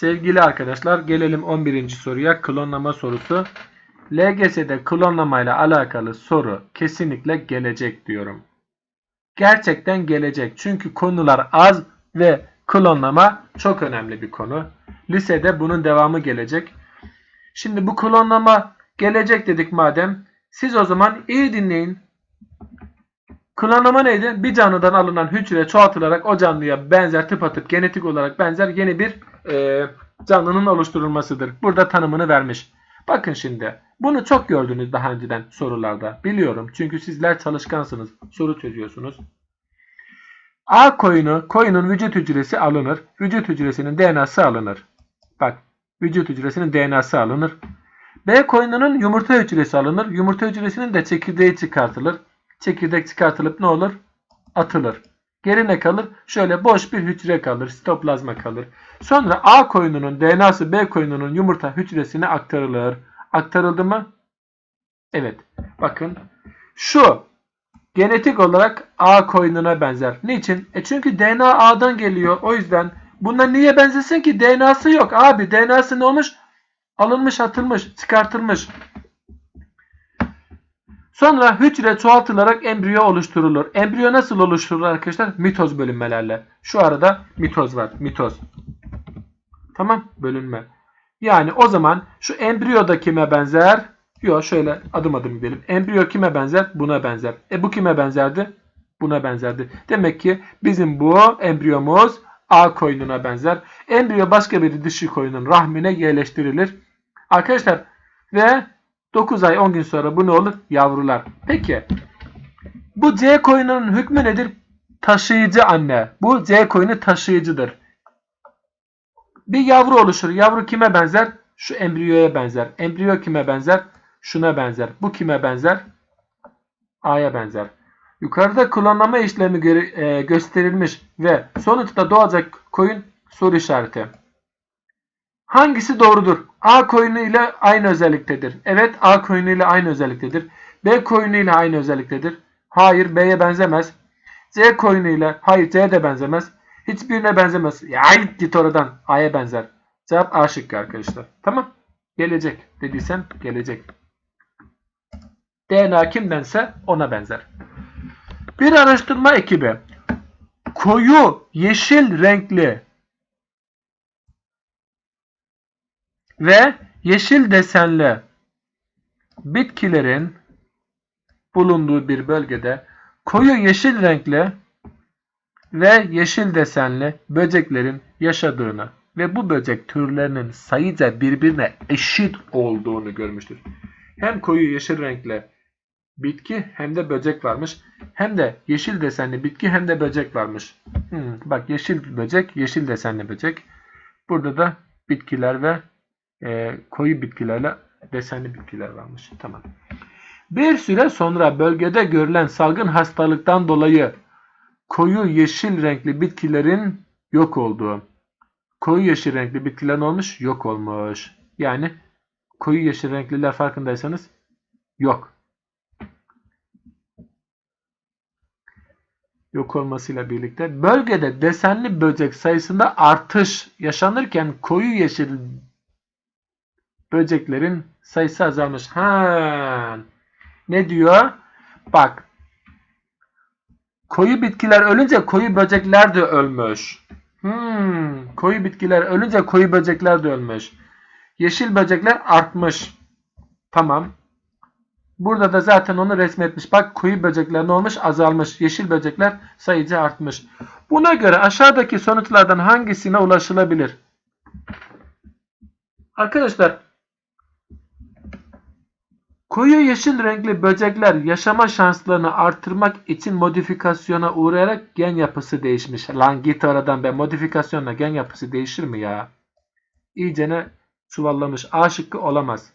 Sevgili arkadaşlar gelelim 11. soruya klonlama sorusu. LGS'de klonlamayla alakalı soru kesinlikle gelecek diyorum. Gerçekten gelecek. Çünkü konular az ve klonlama çok önemli bir konu. Lisede bunun devamı gelecek. Şimdi bu klonlama gelecek dedik madem. Siz o zaman iyi dinleyin. Klonlama neydi? Bir canlıdan alınan hücre çoğaltılarak o canlıya benzer tıpatıp genetik olarak benzer yeni bir e, canlının oluşturulmasıdır. Burada tanımını vermiş. Bakın şimdi. Bunu çok gördünüz daha önceden sorularda. Biliyorum. Çünkü sizler çalışkansınız. Soru çözüyorsunuz. A koyunu, koyunun vücut hücresi alınır. Vücut hücresinin DNA'sı alınır. Bak. Vücut hücresinin DNA'sı alınır. B koyununun yumurta hücresi alınır. Yumurta hücresinin de çekirdeği çıkartılır. Çekirdek çıkartılıp ne olur? Atılır. Geri ne kalır? Şöyle boş bir hücre kalır. Sitoplazma kalır. Sonra A koyununun DNA'sı B koyununun yumurta hücresine aktarılır. Aktarıldı mı? Evet. Bakın. Şu genetik olarak A koyununa benzer. Niçin? E çünkü DNA A'dan geliyor. O yüzden bunlar niye benzesin ki? DNA'sı yok. Abi DNA'sı ne olmuş? Alınmış, atılmış, çıkartılmış. Sonra hücre çoğaltılarak embriyo oluşturulur. Embriyo nasıl oluşturulur arkadaşlar? Mitoz bölünmelerle. Şu arada mitoz var. Mitoz. Tamam. Bölünme. Yani o zaman şu embriyo da kime benzer? Yok şöyle adım adım gidelim. Embriyo kime benzer? Buna benzer. E bu kime benzerdi? Buna benzerdi. Demek ki bizim bu embriyomuz A koyununa benzer. Embriyo başka bir dişi koyunun rahmine yerleştirilir. Arkadaşlar ve 9 ay 10 gün sonra bu ne olur? Yavrular. Peki bu C koyunun hükmü nedir? Taşıyıcı anne. Bu C koyunu taşıyıcıdır. Bir yavru oluşur. Yavru kime benzer? Şu embriyoya benzer. Embriyo kime benzer? Şuna benzer. Bu kime benzer? A'ya benzer. Yukarıda klonlama işlemi e, gösterilmiş ve sonuçta doğacak koyun soru işareti. Hangisi doğrudur? A koyunu ile aynı özelliktedir. Evet A koyunu ile aynı özelliktedir. B koyunu ile aynı özelliktedir. Hayır B'ye benzemez. C koyunu ile hayır C'ye de benzemez. Hiçbirine benzemez. Ya git oradan. A'ya benzer. Cevap A şıkkı arkadaşlar. Tamam. Gelecek dediysem gelecek. DNA kimdense ona benzer. Bir araştırma ekibi koyu yeşil renkli ve yeşil desenli bitkilerin bulunduğu bir bölgede koyu yeşil renkli ve yeşil desenli böceklerin yaşadığını ve bu böcek türlerinin sayıca birbirine eşit olduğunu görmüştür. Hem koyu yeşil renkli bitki hem de böcek varmış. Hem de yeşil desenli bitki hem de böcek varmış. Hmm, bak yeşil böcek, yeşil desenli böcek. Burada da bitkiler ve e, koyu bitkilerle desenli bitkiler varmış. Tamam. Bir süre sonra bölgede görülen salgın hastalıktan dolayı koyu yeşil renkli bitkilerin yok olduğu. Koyu yeşil renkli bitkiler olmuş? Yok olmuş. Yani koyu yeşil renkliler farkındaysanız yok. Yok olmasıyla birlikte bölgede desenli böcek sayısında artış yaşanırken koyu yeşil böceklerin sayısı azalmış. Ha. Ne diyor? Bak. Koyu bitkiler ölünce koyu böcekler de ölmüş. Hmm, koyu bitkiler ölünce koyu böcekler de ölmüş. Yeşil böcekler artmış. Tamam. Burada da zaten onu resmetmiş. Bak koyu böcekler ne olmuş? Azalmış. Yeşil böcekler sayıca artmış. Buna göre aşağıdaki sonuçlardan hangisine ulaşılabilir? Arkadaşlar Koyu yeşil renkli böcekler yaşama şanslarını artırmak için modifikasyona uğrayarak gen yapısı değişmiş. Lan git aradan be modifikasyonla gen yapısı değişir mi ya? İyicene çuvallamış. A şıkkı olamaz.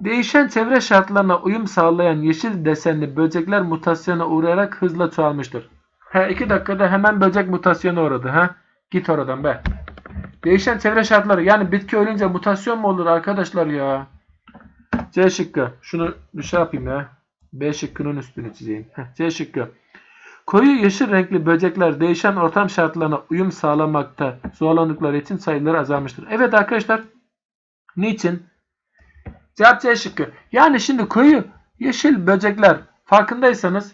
Değişen çevre şartlarına uyum sağlayan yeşil desenli böcekler mutasyona uğrayarak hızla çoğalmıştır. He iki dakikada hemen böcek mutasyona uğradı. ha? Git oradan be. Değişen çevre şartları yani bitki ölünce mutasyon mu olur arkadaşlar ya? C şıkkı. Şunu bir şey yapayım ya. B şıkkının üstünü çizeyim. C şıkkı. Koyu yeşil renkli böcekler değişen ortam şartlarına uyum sağlamakta zorlandıkları için sayıları azalmıştır. Evet arkadaşlar. Niçin? Cevap C şıkkı. Yani şimdi koyu yeşil böcekler farkındaysanız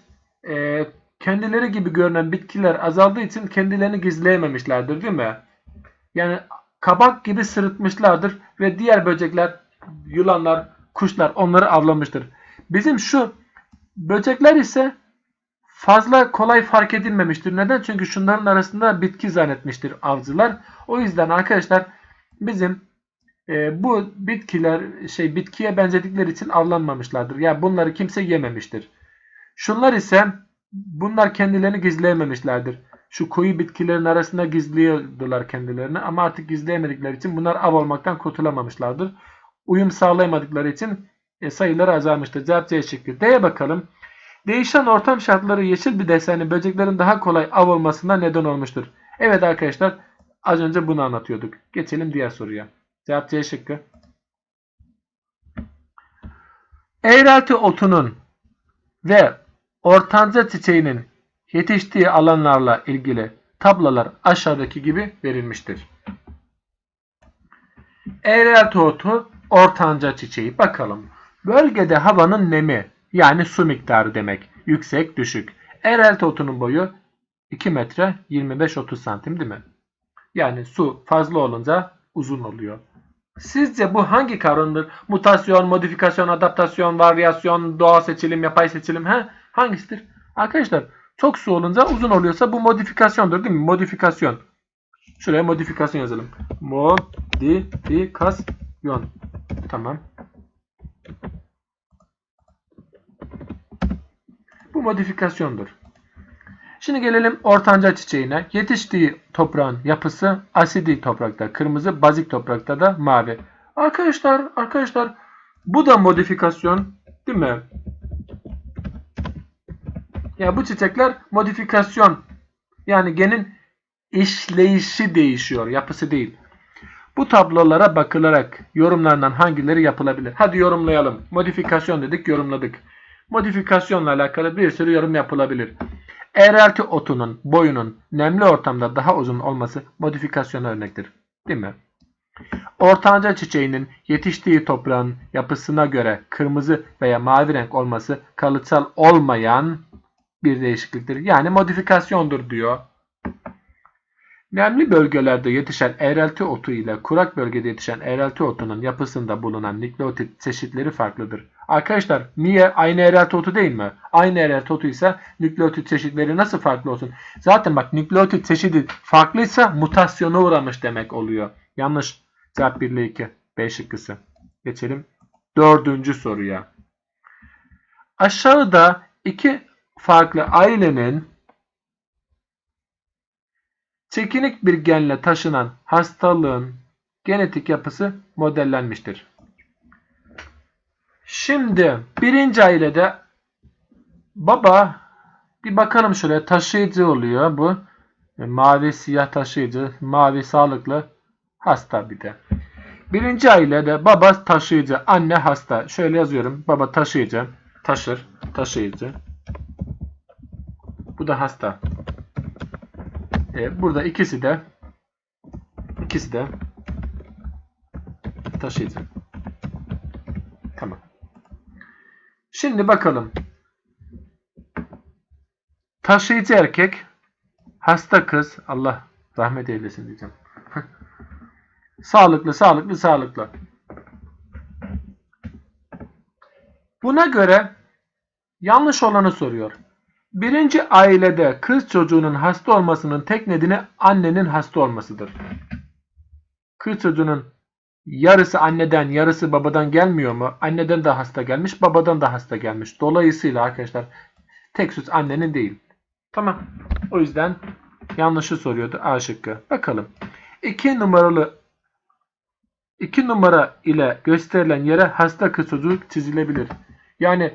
e, kendileri gibi görünen bitkiler azaldığı için kendilerini gizleyememişlerdir değil mi? Yani kabak gibi sırıtmışlardır ve diğer böcekler, yılanlar, kuşlar onları avlamıştır. Bizim şu böcekler ise fazla kolay fark edilmemiştir. Neden? Çünkü şunların arasında bitki zannetmiştir avcılar. O yüzden arkadaşlar bizim e, bu bitkiler şey bitkiye benzedikleri için avlanmamışlardır. Yani bunları kimse yememiştir. Şunlar ise bunlar kendilerini gizleyememişlerdir. Şu koyu bitkilerin arasında gizliyordular kendilerini ama artık gizleyemedikleri için bunlar av olmaktan kurtulamamışlardır. Uyum sağlayamadıkları için e, sayıları azalmıştır. Cevap C şıkkı. D'ye bakalım. Değişen ortam şartları yeşil bir desenli böceklerin daha kolay av olmasına neden olmuştur. Evet arkadaşlar az önce bunu anlatıyorduk. Geçelim diğer soruya. Cevap C şıkkı. Eğrelti otunun ve ortanca çiçeğinin yetiştiği alanlarla ilgili tablolar aşağıdaki gibi verilmiştir. Eğrelti otu, ortanca çiçeği. Bakalım. Bölgede havanın nemi yani su miktarı demek. Yüksek, düşük. Eğrelti otunun boyu 2 metre 25-30 santim değil mi? Yani su fazla olunca uzun oluyor. Sizce bu hangi kavramdır? Mutasyon, modifikasyon, adaptasyon, varyasyon, doğal seçilim, yapay seçilim he? hangisidir? Arkadaşlar çok su olunca uzun oluyorsa bu modifikasyondur değil mi? Modifikasyon. Şuraya modifikasyon yazalım. Modifikasyon. Tamam. Bu modifikasyondur. Şimdi gelelim ortanca çiçeğine. Yetiştiği toprağın yapısı asidi toprakta kırmızı, bazik toprakta da mavi. Arkadaşlar, arkadaşlar bu da modifikasyon değil mi? Ya bu çiçekler modifikasyon. Yani genin işleyişi değişiyor, yapısı değil. Bu tablolara bakılarak yorumlarından hangileri yapılabilir? Hadi yorumlayalım. Modifikasyon dedik, yorumladık. Modifikasyonla alakalı bir sürü yorum yapılabilir. Eğrelti otunun boyunun nemli ortamda daha uzun olması modifikasyona örnektir. Değil mi? Ortanca çiçeğinin yetiştiği toprağın yapısına göre kırmızı veya mavi renk olması kalıtsal olmayan bir değişikliktir. Yani modifikasyondur diyor. Nemli bölgelerde yetişen eğrelti otu ile kurak bölgede yetişen eğrelti otunun yapısında bulunan nükleotit çeşitleri farklıdır. Arkadaşlar niye? Aynı eğrelti otu değil mi? Aynı eğrelti otu ise nükleotit çeşitleri nasıl farklı olsun? Zaten bak nükleotit çeşidi farklıysa mutasyona uğramış demek oluyor. Yanlış. Cevap 1 ile 2. B şıkkısı. Geçelim dördüncü soruya. Aşağıda iki farklı ailenin çekinik bir genle taşınan hastalığın genetik yapısı modellenmiştir. Şimdi birinci ailede baba bir bakalım şöyle taşıyıcı oluyor bu. Mavi siyah taşıyıcı, mavi sağlıklı hasta bir de. Birinci ailede baba taşıyıcı, anne hasta. Şöyle yazıyorum. Baba taşıyıcı, taşır, taşıyıcı. Bu da hasta. E, burada ikisi de ikisi de taşıyıcı. Tamam. Şimdi bakalım. Taşıyıcı erkek, hasta kız, Allah rahmet eylesin diyeceğim. sağlıklı, sağlıklı, sağlıklı. Buna göre yanlış olanı soruyor. Birinci ailede kız çocuğunun hasta olmasının tek nedeni annenin hasta olmasıdır. Kız çocuğunun yarısı anneden yarısı babadan gelmiyor mu? Anneden de hasta gelmiş babadan da hasta gelmiş. Dolayısıyla arkadaşlar tek suç annenin değil. Tamam. O yüzden yanlışı soruyordu A şıkkı. Bakalım. 2 numaralı 2 numara ile gösterilen yere hasta kız çocuğu çizilebilir. Yani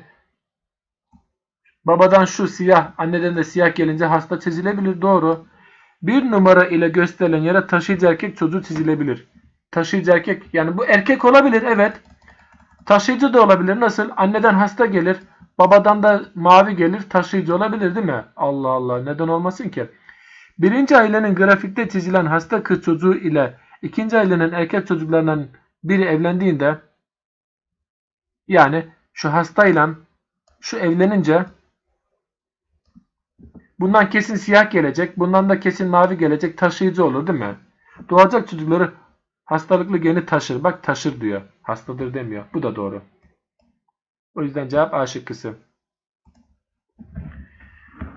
babadan şu siyah, anneden de siyah gelince hasta çizilebilir. Doğru. Bir numara ile gösterilen yere taşıyıcı erkek çocuğu çizilebilir. Taşıyıcı erkek yani bu erkek olabilir evet. Taşıyıcı da olabilir. Nasıl? Anneden hasta gelir. Babadan da mavi gelir taşıyıcı olabilir değil mi? Allah Allah neden olmasın ki? Birinci ailenin grafikte çizilen hasta kız çocuğu ile ikinci ailenin erkek çocuklarından biri evlendiğinde yani şu hastayla şu evlenince bundan kesin siyah gelecek. Bundan da kesin mavi gelecek. Taşıyıcı olur değil mi? Doğacak çocukları hastalıklı geni taşır. Bak taşır diyor. Hastadır demiyor. Bu da doğru. O yüzden cevap A şıkkısı.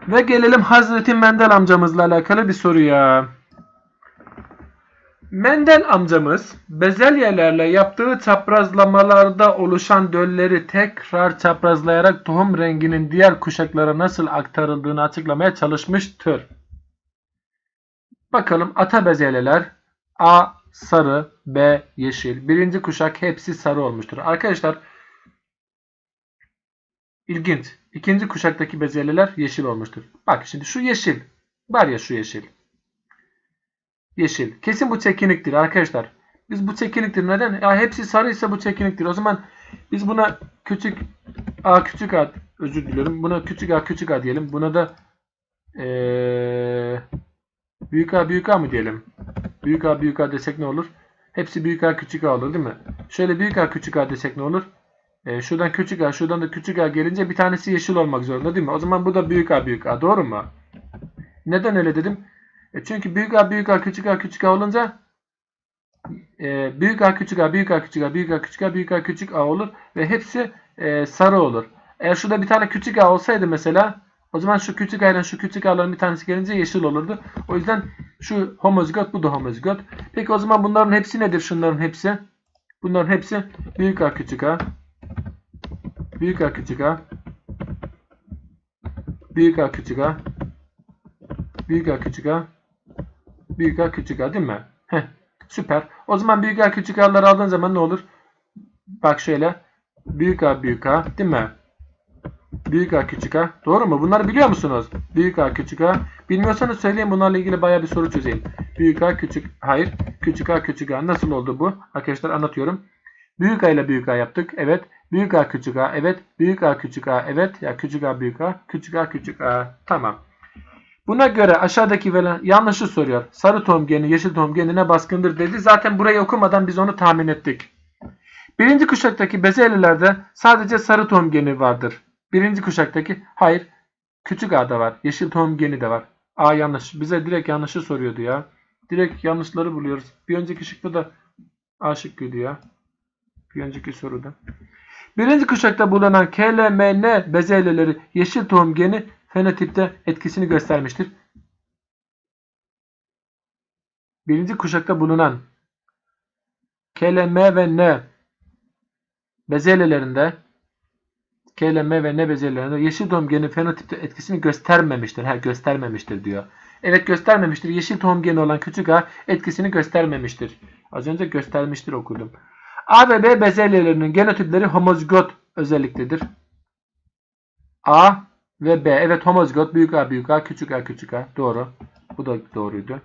Ve gelelim Hazreti Mendel amcamızla alakalı bir soruya. Mendel amcamız bezelyelerle yaptığı çaprazlamalarda oluşan dölleri tekrar çaprazlayarak tohum renginin diğer kuşaklara nasıl aktarıldığını açıklamaya çalışmıştır. Bakalım ata bezelyeler A sarı, B yeşil. Birinci kuşak hepsi sarı olmuştur. Arkadaşlar ilginç. İkinci kuşaktaki bezelyeler yeşil olmuştur. Bak şimdi şu yeşil. Var ya şu yeşil. Yeşil. Kesin bu çekiniktir arkadaşlar. Biz bu çekiniktir. Neden? Ya hepsi sarıysa bu çekiniktir. O zaman biz buna küçük a küçük a özür diliyorum. Buna küçük a küçük a diyelim. Buna da ee, büyük a büyük a mı diyelim? Büyük a büyük a desek ne olur? Hepsi büyük a küçük a olur değil mi? Şöyle büyük a küçük a desek ne olur? E, şuradan küçük a, şuradan da küçük a gelince bir tanesi yeşil olmak zorunda değil mi? O zaman bu da büyük a büyük a. Doğru mu? Neden öyle dedim? E, çünkü büyük a büyük a küçük a küçük a olunca e, büyük a küçük a büyük a küçük a büyük a küçük a büyük a küçük a olur ve hepsi e, sarı olur. Eğer şurada bir tane küçük a olsaydı mesela o zaman şu küçük a ile şu küçük a'ların bir tanesi gelince yeşil olurdu. O yüzden şu homozigot bu da homozigot. Peki o zaman bunların hepsi nedir? Şunların hepsi. Bunların hepsi büyük a küçük a büyük a küçük a büyük a küçük a büyük a küçük a büyük a küçük a değil mi? Heh, süper. O zaman büyük a küçük a'ları aldığın zaman ne olur? Bak şöyle. Büyük a büyük a değil mi? Büyük a küçük a. Doğru mu? Bunları biliyor musunuz? Büyük a küçük a. Bilmiyorsanız söyleyin bunlarla ilgili baya bir soru çözeyim. Büyük a küçük. Hayır. Küçük a küçük a. Nasıl oldu bu? Arkadaşlar anlatıyorum. Büyük a ile büyük a yaptık. Evet. Büyük A küçük A evet. Büyük A küçük A evet. Ya küçük A büyük A. Küçük A küçük A. Tamam. Buna göre aşağıdaki verilen yanlışı soruyor. Sarı tohum geni yeşil tohum genine baskındır dedi. Zaten burayı okumadan biz onu tahmin ettik. Birinci kuşaktaki bezelyelerde sadece sarı tohum geni vardır. Birinci kuşaktaki hayır. Küçük A'da var. Yeşil tohum geni de var. A yanlış. Bize direkt yanlışı soruyordu ya. Direkt yanlışları buluyoruz. Bir önceki şıkta da A şıkkıydı ya. Bir önceki soruda. Birinci kuşakta bulunan KLMN bezelyeleri yeşil tohum geni fenotipte etkisini göstermiştir. Birinci kuşakta bulunan KLM ve N bezelyelerinde KLM ve N bezelyelerinde yeşil tohum geni fenotipte etkisini göstermemiştir. Ha göstermemiştir diyor. Evet göstermemiştir. Yeşil tohum geni olan küçük a etkisini göstermemiştir. Az önce göstermiştir okudum. A ve B bezelyelerinin genotipleri homozigot özelliktedir. A ve B. Evet homozigot. Büyük A büyük A küçük A küçük A. Doğru. Bu da doğruydu.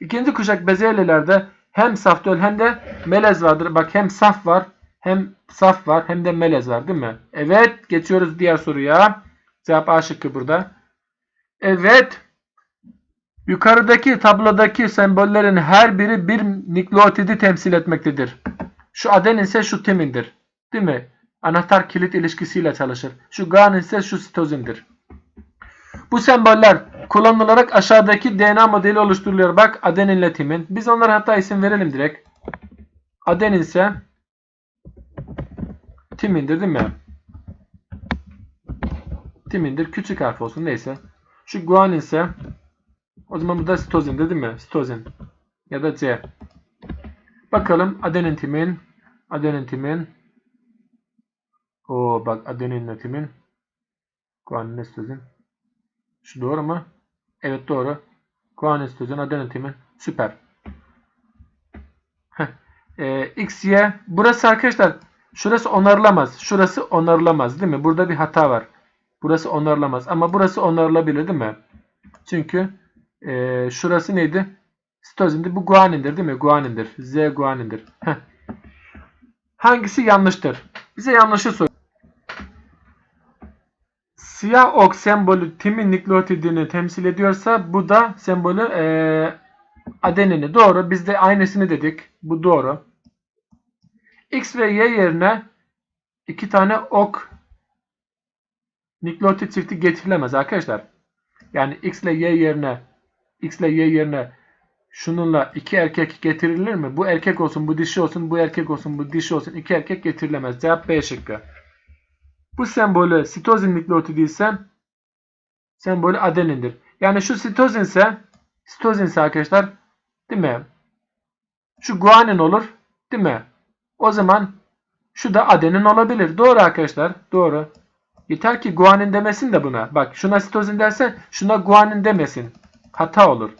İkinci kuşak bezelyelerde hem saftöl hem de melez vardır. Bak hem saf var hem saf var hem de melez var değil mi? Evet. Geçiyoruz diğer soruya. Cevap A şıkkı burada. Evet. Yukarıdaki tablodaki sembollerin her biri bir nükleotidi temsil etmektedir. Şu adenin ise şu timindir. Değil mi? Anahtar kilit ilişkisiyle çalışır. Şu guanin ise şu sitozindir. Bu semboller kullanılarak aşağıdaki DNA modeli oluşturuluyor. Bak adeninle timin. Biz onlara hatta isim verelim direkt. Adenin ise timindir değil mi? Timindir. Küçük harf olsun neyse. Şu guanin ise o zaman bu da sitozindir değil mi? Sitozin. Ya da C. Bakalım adenin timin. Adenin timin. O bak adenin timin. Guanin sitozin. Şu doğru mu? Evet doğru. Guanin sitozin adenin timin. Süper. Ee, X, Y. Burası arkadaşlar şurası onarılamaz. Şurası onarılamaz değil mi? Burada bir hata var. Burası onarılamaz. Ama burası onarılabilir değil mi? Çünkü e, şurası neydi? Sitozindi. Bu guanindir değil mi? Guanindir. Z guanindir. Heh. Hangisi yanlıştır? Bize yanlışı sor. Siyah ok sembolü timin nükleotidini temsil ediyorsa bu da sembolü eee adenini. Doğru. Biz de aynısını dedik. Bu doğru. X ve Y yerine iki tane ok nükleotit çifti getirilemez arkadaşlar. Yani X ile Y yerine X ile Y yerine şununla iki erkek getirilir mi? Bu erkek olsun, bu dişi olsun, bu erkek olsun, bu dişi olsun. iki erkek getirilemez. Cevap B şıkkı. Bu sembolü sitozin nükleotidi ise sembolü adenindir. Yani şu sitozin ise sitozin ise arkadaşlar değil mi? Şu guanin olur değil mi? O zaman şu da adenin olabilir. Doğru arkadaşlar. Doğru. Yeter ki guanin demesin de buna. Bak şuna sitozin derse şuna guanin demesin. Hata olur.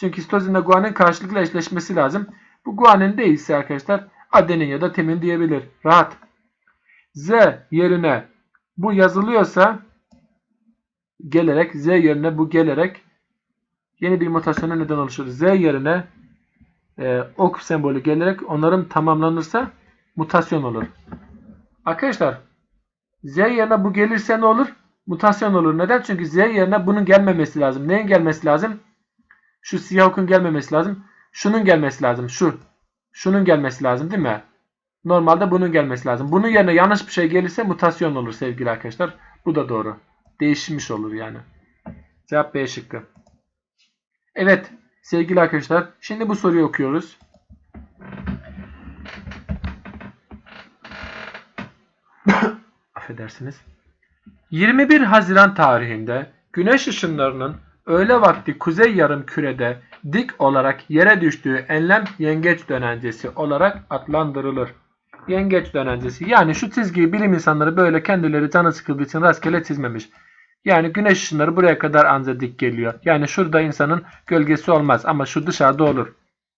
Çünkü sitozinle guanin karşılıklı eşleşmesi lazım. Bu guanin değilse arkadaşlar adenin ya da timin diyebilir. Rahat. Z yerine bu yazılıyorsa gelerek Z yerine bu gelerek yeni bir mutasyona neden oluşur. Z yerine e, ok sembolü gelerek onarım tamamlanırsa mutasyon olur. Arkadaşlar Z yerine bu gelirse ne olur? Mutasyon olur. Neden? Çünkü Z yerine bunun gelmemesi lazım. Neyin gelmesi lazım? Şu siyah okun gelmemesi lazım. Şunun gelmesi lazım. Şu. Şunun gelmesi lazım değil mi? Normalde bunun gelmesi lazım. Bunun yerine yanlış bir şey gelirse mutasyon olur sevgili arkadaşlar. Bu da doğru. Değişmiş olur yani. Cevap B şıkkı. Evet sevgili arkadaşlar. Şimdi bu soruyu okuyoruz. Affedersiniz. 21 Haziran tarihinde güneş ışınlarının öğle vakti kuzey yarım kürede dik olarak yere düştüğü enlem yengeç dönencesi olarak adlandırılır. Yengeç dönencesi. Yani şu çizgiyi bilim insanları böyle kendileri canı sıkıldığı için rastgele çizmemiş. Yani güneş ışınları buraya kadar anca dik geliyor. Yani şurada insanın gölgesi olmaz ama şu dışarıda olur.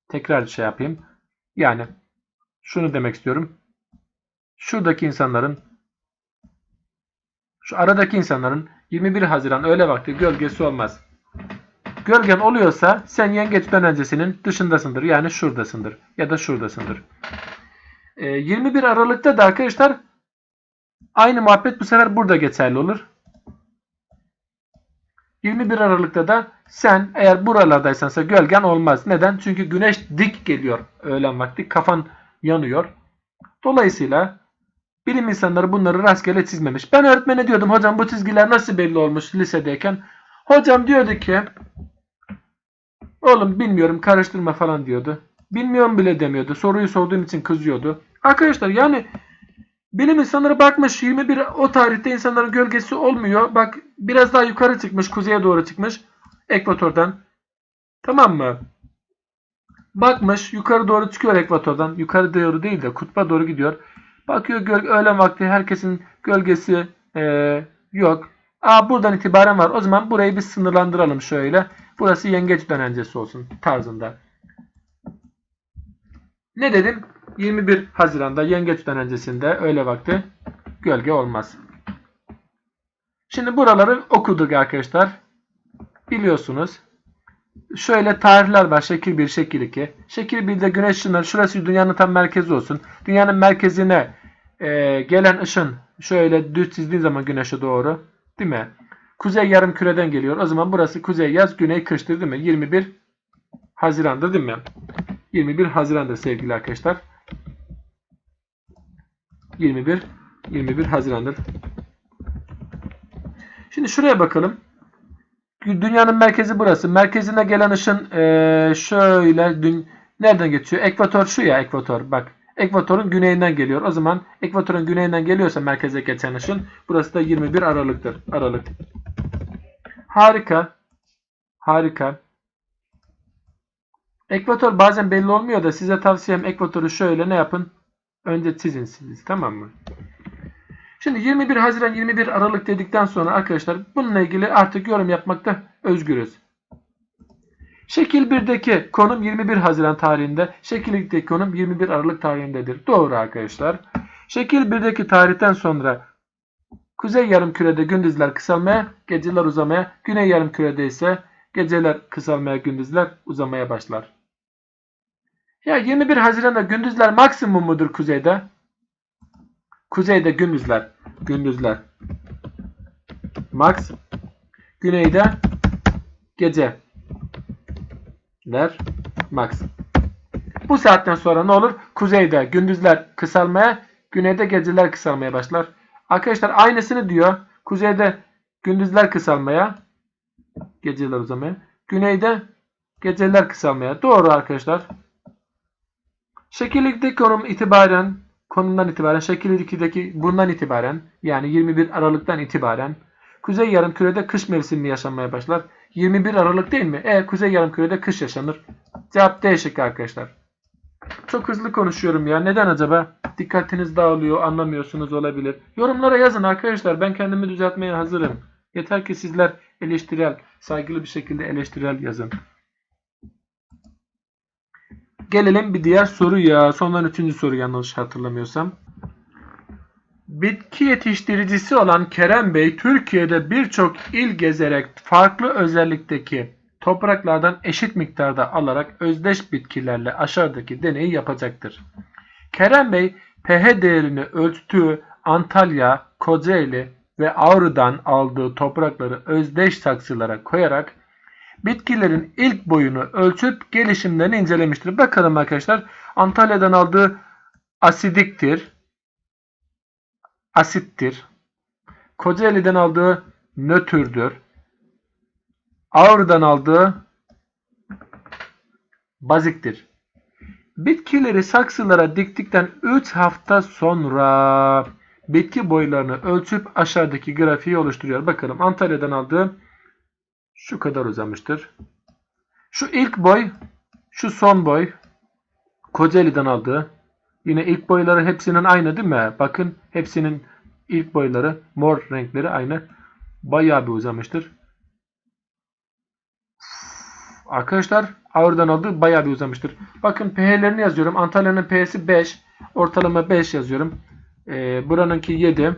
Tekrar şey yapayım. Yani şunu demek istiyorum. Şuradaki insanların şu aradaki insanların 21 Haziran öğle vakti gölgesi olmaz. Gölgen oluyorsa sen yengeç dönencesinin dışındasındır. Yani şuradasındır. Ya da şuradasındır. Ee, 21 Aralık'ta da arkadaşlar aynı muhabbet bu sefer burada geçerli olur. 21 Aralık'ta da sen eğer buralardaysansa gölgen olmaz. Neden? Çünkü güneş dik geliyor öğlen vakti. Kafan yanıyor. Dolayısıyla bilim insanları bunları rastgele çizmemiş. Ben öğretmene diyordum hocam bu çizgiler nasıl belli olmuş lisedeyken. Hocam diyordu ki oğlum bilmiyorum karıştırma falan diyordu. Bilmiyorum bile demiyordu. Soruyu sorduğum için kızıyordu. Arkadaşlar yani bilim insanları bakmış 21 o tarihte insanların gölgesi olmuyor. Bak biraz daha yukarı çıkmış. Kuzeye doğru çıkmış. Ekvatordan. Tamam mı? Bakmış yukarı doğru çıkıyor ekvatordan. Yukarı doğru değil de kutba doğru gidiyor. Bakıyor göl öğlen vakti herkesin gölgesi ee, yok. Aa buradan itibaren var. O zaman burayı bir sınırlandıralım şöyle. Burası yengeç dönencesi olsun tarzında. Ne dedim? 21 Haziran'da yengeç dönencesinde öğle vakti gölge olmaz. Şimdi buraları okuduk arkadaşlar. Biliyorsunuz. Şöyle tarihler var. Şekil 1, şekil 2. Şekil 1'de güneş ışınları şurası dünyanın tam merkezi olsun. Dünyanın merkezine e, gelen ışın şöyle düz çizdiğin zaman güneşe doğru. Değil mi? Kuzey yarım küreden geliyor. O zaman burası kuzey yaz, güney kıştır değil mi? 21 Haziran'dır değil mi? 21 Haziran'dır sevgili arkadaşlar. 21 21 Haziran'dır. Şimdi şuraya bakalım. Dünyanın merkezi burası. Merkezine gelen ışın ee, şöyle dün, nereden geçiyor? Ekvator şu ya ekvator. Bak ekvatorun güneyinden geliyor. O zaman ekvatorun güneyinden geliyorsa merkeze geçen ışın burası da 21 Aralık'tır. Aralık. Harika. Harika. Ekvator bazen belli olmuyor da size tavsiyem ekvatoru şöyle ne yapın? Önce çizin siz. Tamam mı? Şimdi 21 Haziran 21 Aralık dedikten sonra arkadaşlar bununla ilgili artık yorum yapmakta özgürüz. Şekil 1'deki konum 21 Haziran tarihinde. Şekil 2'deki konum 21 Aralık tarihindedir. Doğru arkadaşlar. Şekil 1'deki tarihten sonra kuzey yarımkürede gündüzler kısalmaya, geceler uzamaya, güney yarımkürede ise geceler kısalmaya, gündüzler uzamaya başlar. Ya 21 Haziran'da gündüzler maksimum mudur kuzeyde? Kuzeyde gündüzler. Gündüzler. max. Güneyde geceler max. Bu saatten sonra ne olur? Kuzeyde gündüzler kısalmaya, güneyde geceler kısalmaya başlar. Arkadaşlar aynısını diyor. Kuzeyde gündüzler kısalmaya, geceler uzamaya. Güneyde geceler kısalmaya. Doğru arkadaşlar. Şekil 2'deki konum itibaren konumdan itibaren şekil 2'deki bundan itibaren yani 21 Aralık'tan itibaren Kuzey Yarımküre'de kış mevsimi yaşanmaya başlar. 21 Aralık değil mi? E Kuzey Yarımküre'de kış yaşanır. Cevap D şıkkı arkadaşlar. Çok hızlı konuşuyorum ya. Neden acaba? Dikkatiniz dağılıyor, anlamıyorsunuz olabilir. Yorumlara yazın arkadaşlar. Ben kendimi düzeltmeye hazırım. Yeter ki sizler eleştirel, saygılı bir şekilde eleştirel yazın. Gelelim bir diğer soruya. Sondan üçüncü soru yanlış hatırlamıyorsam. Bitki yetiştiricisi olan Kerem Bey Türkiye'de birçok il gezerek farklı özellikteki topraklardan eşit miktarda alarak özdeş bitkilerle aşağıdaki deneyi yapacaktır. Kerem Bey pH değerini ölçtüğü Antalya, Kocaeli ve Ağrı'dan aldığı toprakları özdeş saksılara koyarak bitkilerin ilk boyunu ölçüp gelişimlerini incelemiştir. Bakalım arkadaşlar Antalya'dan aldığı asidiktir, asittir. Kocaeli'den aldığı nötrdür. Ağrı'dan aldığı baziktir. Bitkileri saksılara diktikten 3 hafta sonra bitki boylarını ölçüp aşağıdaki grafiği oluşturuyor. Bakalım Antalya'dan aldığı şu kadar uzamıştır. Şu ilk boy, şu son boy Kocaeli'den aldığı. Yine ilk boyları hepsinin aynı değil mi? Bakın hepsinin ilk boyları mor renkleri aynı. Bayağı bir uzamıştır. Arkadaşlar ağırdan aldığı bayağı bir uzamıştır. Bakın pH'lerini yazıyorum. Antalya'nın pH'si 5. Ortalama 5 yazıyorum. Ee, buranınki 7.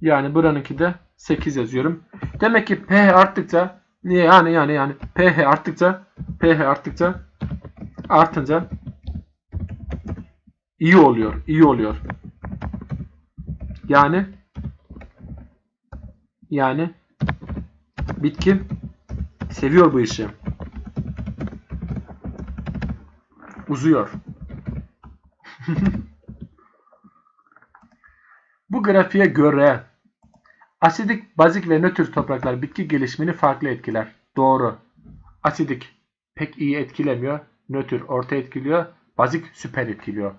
Yani buranınki de 8 yazıyorum. Demek ki pH arttıkça niye yani yani yani pH arttıkça pH arttıkça artınca iyi oluyor. iyi oluyor. Yani yani bitki seviyor bu işi. Uzuyor. bu grafiğe göre asidik, bazik ve nötr topraklar bitki gelişimini farklı etkiler. Doğru. Asidik pek iyi etkilemiyor. Nötr orta etkiliyor. Bazik süper etkiliyor.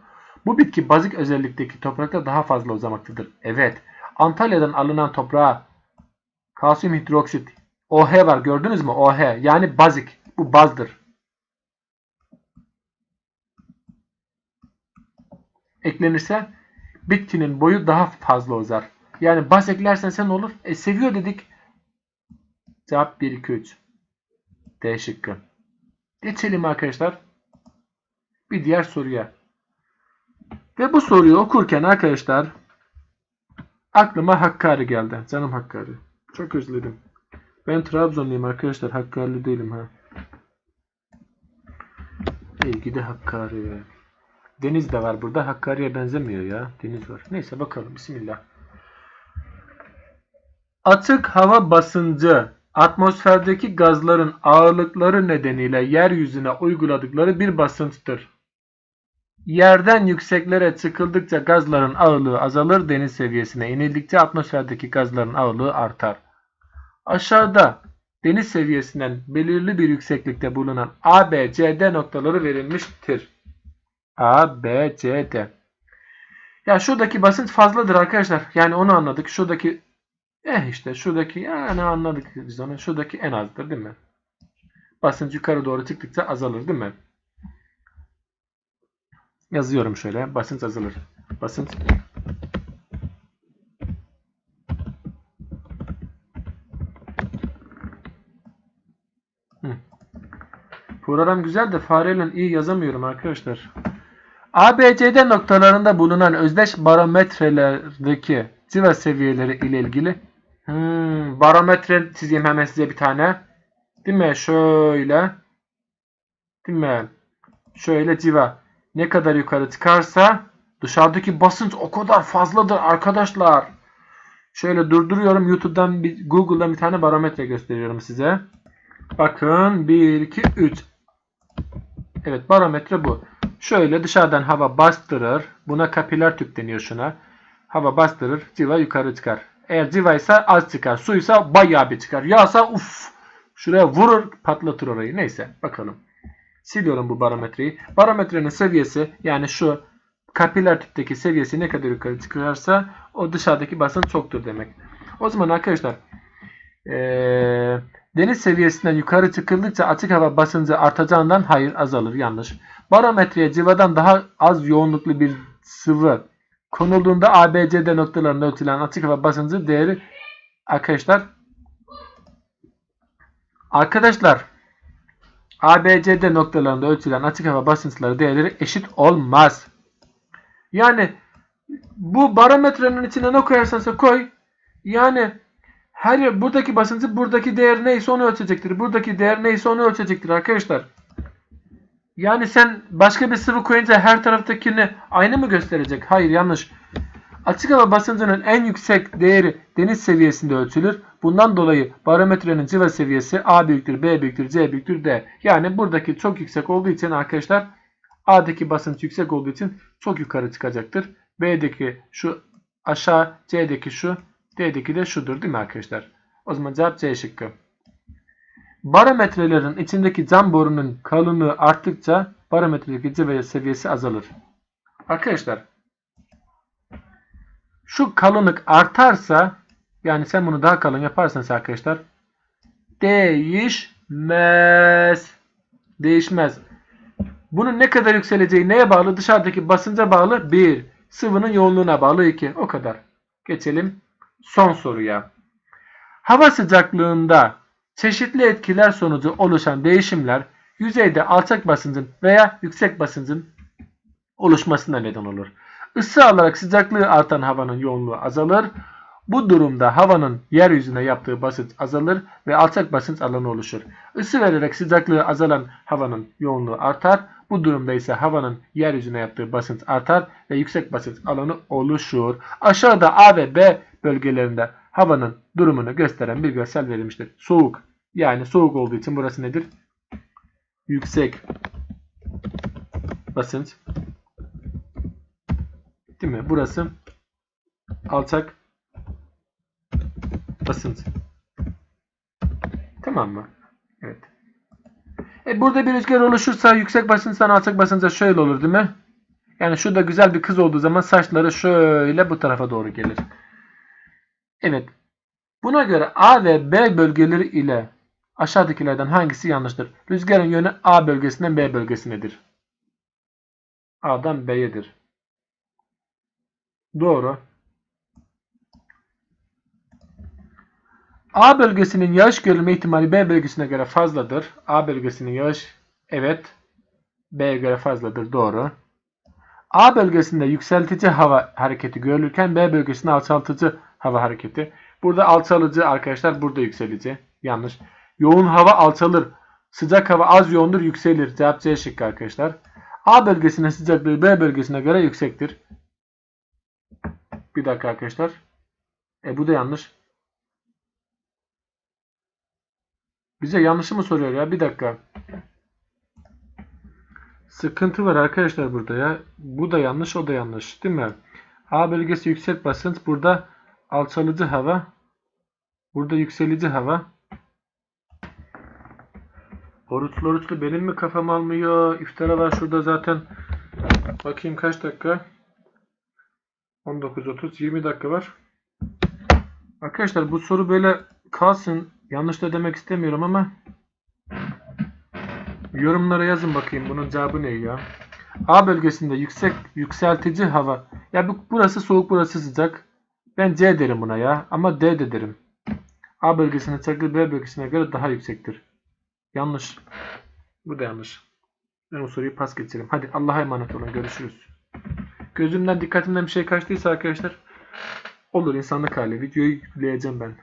Bu bitki bazik özellikteki toprakta daha fazla uzamaktadır. Evet. Antalya'dan alınan toprağa kalsiyum hidroksit OH var gördünüz mü? OH yani bazik. Bu bazdır. Eklenirse bitkinin boyu daha fazla uzar. Yani baz eklersen sen olur. E seviyor dedik. Cevap 1 2 3. D şıkkı. Geçelim arkadaşlar. Bir diğer soruya. Ve bu soruyu okurken arkadaşlar aklıma Hakkari geldi. Canım Hakkari. Çok özledim. Ben Trabzonluyum arkadaşlar. Hakkari değilim ha. İyi gidi Hakkari. Deniz de var burada. Hakkari'ye benzemiyor ya. Deniz var. Neyse bakalım. Bismillah. Atık hava basıncı atmosferdeki gazların ağırlıkları nedeniyle yeryüzüne uyguladıkları bir basınçtır. Yerden yükseklere çıkıldıkça gazların ağırlığı azalır, deniz seviyesine inildikçe atmosferdeki gazların ağırlığı artar. Aşağıda deniz seviyesinden belirli bir yükseklikte bulunan A, B, C, D noktaları verilmiştir. A, B, C, D. Ya şuradaki basınç fazladır arkadaşlar. Yani onu anladık. Şuradaki eh işte şuradaki yani anladık biz onu. Şuradaki en azdır değil mi? Basınç yukarı doğru çıktıkça azalır değil mi? Yazıyorum şöyle. Basınç azalır. Basınç. Program güzel de fareyle iyi yazamıyorum arkadaşlar. ABCD noktalarında bulunan özdeş barometrelerdeki civa seviyeleri ile ilgili hmm, barometre çizeyim hemen size bir tane. Değil mi? Şöyle. Değil mi? Şöyle civa. Ne kadar yukarı çıkarsa dışarıdaki basınç o kadar fazladır arkadaşlar. Şöyle durduruyorum. YouTube'dan bir Google'dan bir tane barometre gösteriyorum size. Bakın 1 2 3. Evet barometre bu. Şöyle dışarıdan hava bastırır. Buna kapiler tüp deniyor şuna. Hava bastırır. Civa yukarı çıkar. Eğer civaysa az çıkar. Suysa bayağı bir çıkar. Yağsa uff. Şuraya vurur patlatır orayı. Neyse bakalım. Siliyorum bu barometreyi. Barometrenin seviyesi yani şu kapiler tüpteki seviyesi ne kadar yukarı çıkarsa o dışarıdaki basınç çoktur demek. O zaman arkadaşlar eee, deniz seviyesinden yukarı çıkıldıkça açık hava basıncı artacağından hayır azalır. Yanlış. Barometreye civadan daha az yoğunluklu bir sıvı konulduğunda ABCD noktalarında ölçülen açık hava basıncı değeri arkadaşlar arkadaşlar ABCD noktalarında ölçülen açık hava basınçları değerleri eşit olmaz. Yani bu barometrenin içine ne koyarsansa koy. Yani her buradaki basıncı buradaki değer neyse onu ölçecektir. Buradaki değer neyse onu ölçecektir arkadaşlar. Yani sen başka bir sıvı koyunca her taraftakini aynı mı gösterecek? Hayır yanlış. Açık hava basıncının en yüksek değeri deniz seviyesinde ölçülür. Bundan dolayı barometrenin civa seviyesi A büyüktür, B büyüktür, C büyüktür, D. Yani buradaki çok yüksek olduğu için arkadaşlar A'daki basınç yüksek olduğu için çok yukarı çıkacaktır. B'deki şu aşağı, C'deki şu, D'deki de şudur değil mi arkadaşlar? O zaman cevap C şıkkı. Barometrelerin içindeki cam borunun kalınlığı arttıkça barometredeki civa seviyesi azalır. Arkadaşlar şu kalınlık artarsa yani sen bunu daha kalın yaparsanız arkadaşlar değişmez. Değişmez. Bunun ne kadar yükseleceği neye bağlı? Dışarıdaki basınca bağlı. 1. Sıvının yoğunluğuna bağlı. 2. O kadar. Geçelim son soruya. Hava sıcaklığında çeşitli etkiler sonucu oluşan değişimler yüzeyde alçak basıncın veya yüksek basıncın oluşmasına neden olur. Isı alarak sıcaklığı artan havanın yoğunluğu azalır. Bu durumda havanın yeryüzüne yaptığı basınç azalır ve alçak basınç alanı oluşur. Isı vererek sıcaklığı azalan havanın yoğunluğu artar. Bu durumda ise havanın yeryüzüne yaptığı basınç artar ve yüksek basınç alanı oluşur. Aşağıda A ve B bölgelerinde havanın durumunu gösteren bir görsel verilmiştir. Soğuk. Yani soğuk olduğu için burası nedir? Yüksek basınç. Değil mi? Burası alçak basınç. Tamam mı? Evet. E burada bir rüzgar oluşursa yüksek basınçtan alçak basınca şöyle olur değil mi? Yani şurada güzel bir kız olduğu zaman saçları şöyle bu tarafa doğru gelir. Evet. Buna göre A ve B bölgeleri ile aşağıdakilerden hangisi yanlıştır? Rüzgarın yönü A bölgesinden B bölgesinedir. A'dan B'yedir. Doğru. A bölgesinin yağış görülme ihtimali B bölgesine göre fazladır. A bölgesinin yağış evet B'ye göre fazladır. Doğru. A bölgesinde yükseltici hava hareketi görülürken B bölgesinde alçaltıcı hava hareketi. Burada alçalıcı arkadaşlar burada yükselici. Yanlış. Yoğun hava alçalır. Sıcak hava az yoğundur yükselir. Cevap C şıkkı arkadaşlar. A bölgesinin sıcaklığı B bölgesine göre yüksektir. Bir dakika arkadaşlar. E bu da yanlış. Bize yanlışı mı soruyor ya? Bir dakika. Sıkıntı var arkadaşlar burada ya. Bu da yanlış, o da yanlış. Değil mi? A bölgesi yüksek basınç. Burada alçalıcı hava. Burada yükselici hava. Oruçlu oruçlu benim mi kafam almıyor? İftara var şurada zaten. Bakayım kaç dakika? 19.30 20 dakika var. Arkadaşlar bu soru böyle kalsın. Yanlış da demek istemiyorum ama yorumlara yazın bakayım bunun cevabı ne ya? A bölgesinde yüksek yükseltici hava. Ya bu, burası soğuk burası sıcak. Ben C derim buna ya ama D de derim. A bölgesinin sıcaklığı B bölgesine göre daha yüksektir. Yanlış. Bu da yanlış. Ben o soruyu pas geçelim. Hadi Allah'a emanet olun. Görüşürüz. Gözümden dikkatimden bir şey kaçtıysa arkadaşlar olur insanlık hali. Videoyu yükleyeceğim ben.